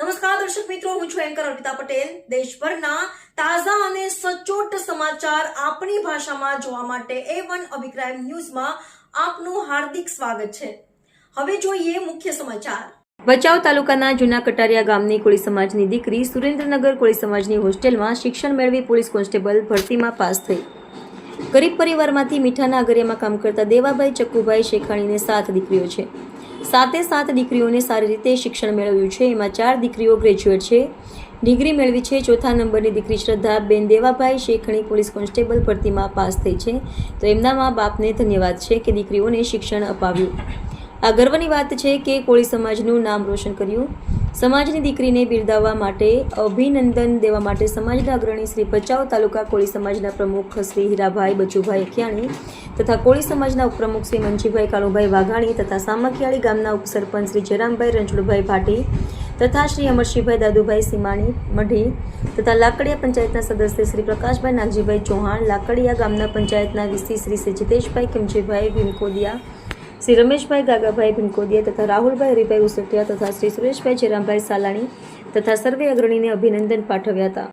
નમસ્કાર, દર્શક મિત્રો, હું છું એન્કર અર્પિતા પટેલ. દેશભરના તાજા અને સચોટ સમાચાર આપણી ભાષામાં જોવા માટે એ વન અભિપ્રાય ન્યૂઝમાં આપનું હાર્દિક સ્વાગત છે. હવે જોઈએ મુખ્ય સમાચાર. ભચાઉ તાલુકાના જૂના કટારિયા ગામની કોળી સમાજની દીકરી સુરેન્દ્રનગર કોળી સમાજની હોસ્ટેલમાં શિક્ષણ મેળવી પોલીસ કોન્સ્ટેબલ ભરતીમાં પાસ થઈ. ગરીબ પરિવારમાંથી મીઠાના અગરિયામાં કામ કરતા દેવાભાઈ, ચક્કુભાઈ શેખાણીને સાત દીકરીઓ છે. સાતે સાત દીકરીઓને સારી રીતે શિક્ષણ મેળવ્યું છે. એમાં ચાર દીકરીઓ ગ્રેજ્યુએટ છે. ડિગ્રી મેળવી છે. ચોથા નંબરની દીકરી શ્રદ્ધાબેન દેવાભાઈ, શેખણી પોલીસ કોન્સ્ટેબલ ભરતીમાં પાસ થઈ છે. તો એમના મા બાપને ધન્યવાદ છે કે દીકરીઓને શિક્ષણ અપાવ્યું. આ ગર્વની વાત છે કે કોળી સમાજનું નામ રોશન કર્યું. સમાજની દીકરીને બિરદાવવા માટે અભિનંદન દેવા માટે સમાજના અગ્રણી શ્રી ભચાઉ તાલુકા કોળી સમાજના પ્રમુખ શ્રી હીરાભાઈ બચુભાઈ અખિયાણી તથા કોળી સમાજના ઉપપ્રમુખ શ્રી મંજીભાઈ કાળુભાઈ વાઘાણી તથા સામખિયાળી ગામના ઉપસરપંચ શ્રી જયરામભાઈ રણછોડભાઈ ભાટી તથા શ્રી અમરશીભાઈ દાદુભાઈ સીમાણી મઢી તથા લાકડિયા પંચાયતના સદસ્ય શ્રી પ્રકાશભાઈ નાગજીભાઈ ચૌહાણ, લાકડિયા ગામના પંચાયતના વીસી શ્રી શ્રી જીતેશભાઈ કિમજીભાઈ ભીમકોદિયા શ્રી રમેશભાઈ ગાગાભાઈ ભીમકોદિયા તથા રાહુલભાઈ હરિભાઈ ઉસટિયા તથા શ્રી સુરેશભાઈ જયરામભાઈ સાલાણી તથા સર્વે અગ્રણીને અભિનંદન પાઠવ્યા હતા.